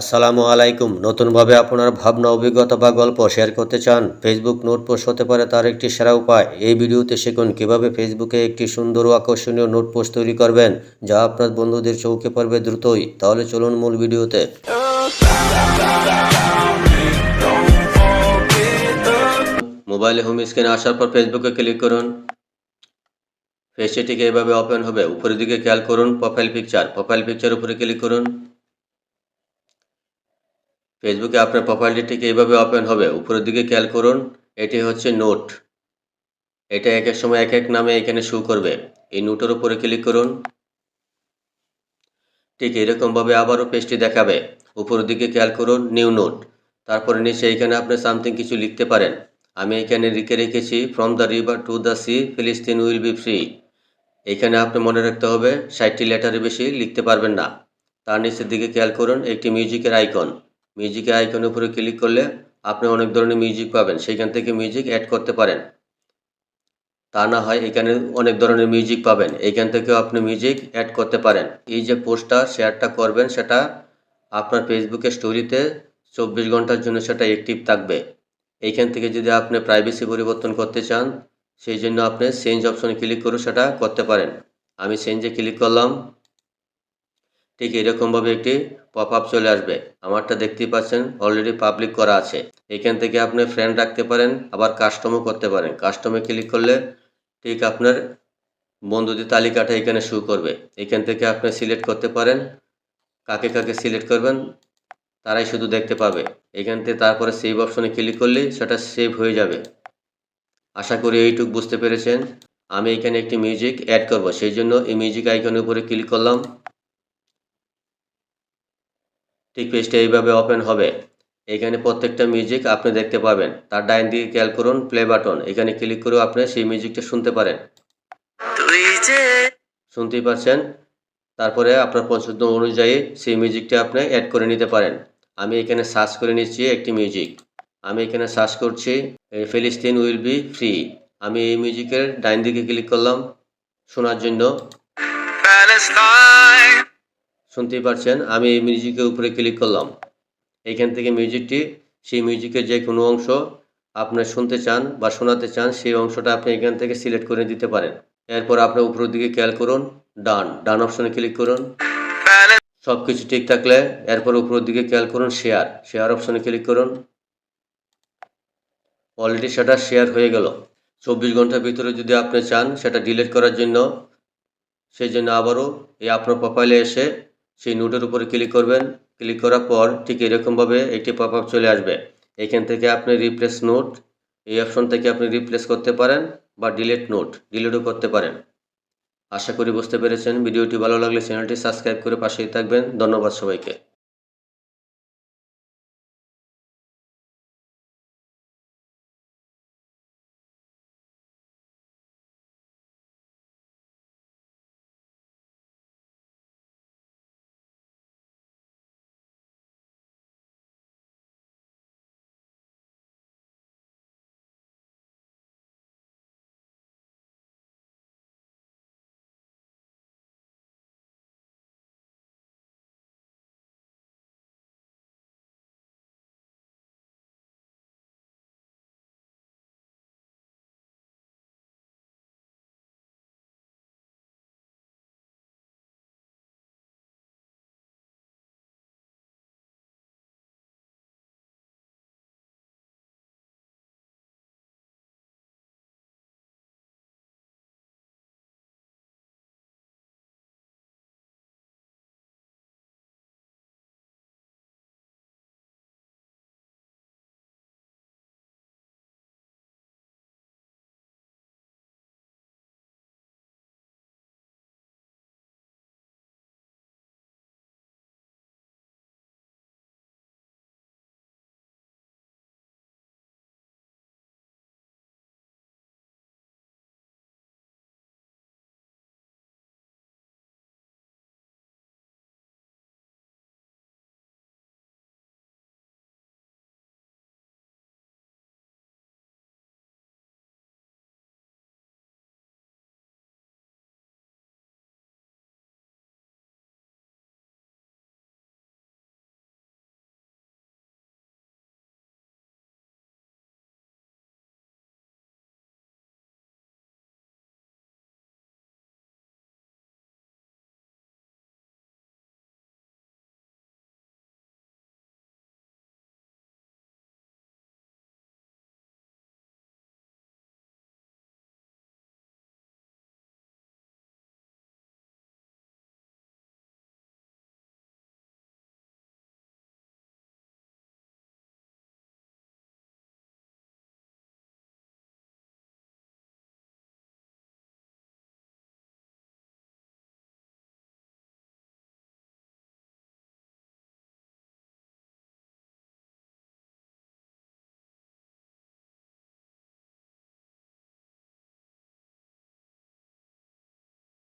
আসসালামু আলাইকুম। নতুনভাবে আপনার ভাবনা, অভিজ্ঞতা বা গল্প শেয়ার করতে চান ফেসবুক নোট পোস্ট হতে পারে তার একটি সেরা উপায়। এই ভিডিওতে শিখুন কীভাবে ফেসবুকে একটি সুন্দর ও আকর্ষণীয় নোট পোস্ট তৈরি করবেন, যা আপনার বন্ধুদের চৌকে পড়বে দ্রুতই। তাহলে চলুন মূল ভিডিওতে। মোবাইলে হোম স্ক্রিনে আসার পর ফেসবুকে ক্লিক করুন। পেজটিকে এভাবে ওপেন হবে। উপরের দিকে খেয়াল করুন প্রোফাইল পিকচার প্রোফাইল পিকচার উপরে ক্লিক করুন। ফেসবুকে আপনার প্রোফাইলটি ঠিক এইভাবে ওপেন হবে। উপরের দিকে খেয়াল করুন, এটি হচ্ছে নোট এটা এক এক সময় এক এক নামে এখানে শো করবে। এই নোটের উপরে ক্লিক করুন। ঠিক এরকমভাবে আবারও পেজটি দেখাবে। উপরের দিকে খেয়াল করুন নিউ নোট তারপরে নিচে এখানে আপনি সামথিং কিছু লিখতে পারেন। আমি এখানে লিখে রেখেছি from the river to the sea ফিলিস্তিন উইল বি ফ্রি এখানে আপনি মনে রাখতে হবে, ষাটটি লেটারের বেশি লিখতে পারবেন না। তার নিচের দিকে খেয়াল করুন, একটি মিউজিকের আইকন মিউজিকের আইকনের উপরে ক্লিক করলে আপনি অনেক ধরনের মিউজিক পাবেন। সেইখান থেকে মিউজিক অ্যাড করতে পারেন। তা না হয় এখানে অনেক ধরনের মিউজিক পাবেন। এইখান থেকেও আপনি মিউজিক অ্যাড করতে পারেন। এই যে পোস্টটা শেয়ারটা করবেন, সেটা আপনার ফেসবুকের স্টোরিতে চব্বিশ ঘণ্টার জন্য সেটা অ্যাক্টিভ থাকবে। এইখান থেকে যদি আপনি প্রাইভেসি পরিবর্তন করতে চান, সেই জন্য আপনি চেঞ্জ অপশনে ক্লিক করে সেটা করতে পারেন। আমি চেঞ্জে ক্লিক করলাম। ঠিক এরকমভাবে একটি পপ আপ চলে আসবে। আমারটা দেখতেই পাচ্ছেন অলরেডি পাবলিক করা আছে। এখান থেকে আপনি ফ্রেন্ড রাখতে পারেন, আবার কাস্টমও করতে পারেন। কাস্টমে ক্লিক করলে ঠিক আপনার বন্ধুদের তালিকাটা এখানে শো করবে। এখান থেকে আপনি সিলেক্ট করতে পারেন, কাকে কাকে সিলেক্ট করবেন, তারাই শুধু দেখতে পাবে। এখান থেকে তারপরে সেভ অপশনে ক্লিক করলে সেটা সেভ হয়ে যাবে। আশা করি এইটুক বুঝতে পেরেছেন। আমি এখানে একটি মিউজিক অ্যাড করব। সেই জন্য এই মিউজিক আইকনের উপরে ক্লিক করলাম। ঠিক পেজটা এইভাবে ওপেন হবে। এখানে প্রত্যেকটা মিউজিক আপনি দেখতে পাবেন। তার ডাইন দিকে খেয়াল করুন প্লে বাটন এখানে ক্লিক করেও আপনি সেই মিউজিকটা শুনতে পারেন। শুনতেই পাচ্ছেন? তারপরে আপনার পছন্দ অনুযায়ী সেই মিউজিকটা আপনি অ্যাড করে নিতে পারেন। আমি এখানে সার্চ করে নিচ্ছি একটি মিউজিক আমি এখানে সার্চ করছি ফিলিস্তিন উইল বি ফ্রি আমি এই মিউজিকের ডাইন দিকে ক্লিক করলাম, শোনার জন্য। শুনতেই পারছেন, আমি এই মিউজিকের উপরে ক্লিক করলাম। এইখান থেকে মিউজিকটি সেই মিউজিকের যে কোনো অংশ আপনি শুনতে চান বা শোনাতে চান, সেই অংশটা আপনি এখান থেকে সিলেক্ট করে দিতে পারেন। এরপর আপনার উপরের দিকে খেয়াল করুন ডান ডান অপশনে ক্লিক করুন। সব কিছু ঠিক থাকলে এরপর উপরের দিকে খেয়াল করুন শেয়ার শেয়ার অপশনে ক্লিক করুন। অলরেডি সেটা শেয়ার হয়ে গেল। চব্বিশ ঘণ্টার ভিতরে যদি আপনি চান, সেটা ডিলিট করার জন্য, সেই জন্য আবারও এই আপনার প্রোফাইলে এসে সেই নোটের উপরে ক্লিক করবেন। ক্লিক করার পর ঠিক এরকমভাবে একটি পপ আপ চলে আসবে। এখান থেকে আপনি রিপ্লেস নোট এই অপশন থেকে আপনি রিপ্লেস করতে পারেন বা ডিলেট নোট ডিলেটও করতে পারেন। আশা করি বুঝতে পেরেছেন। ভিডিওটি ভালো লাগলে চ্যানেলটি সাবস্ক্রাইব করে পাশেই থাকবেন। ধন্যবাদ সবাইকে।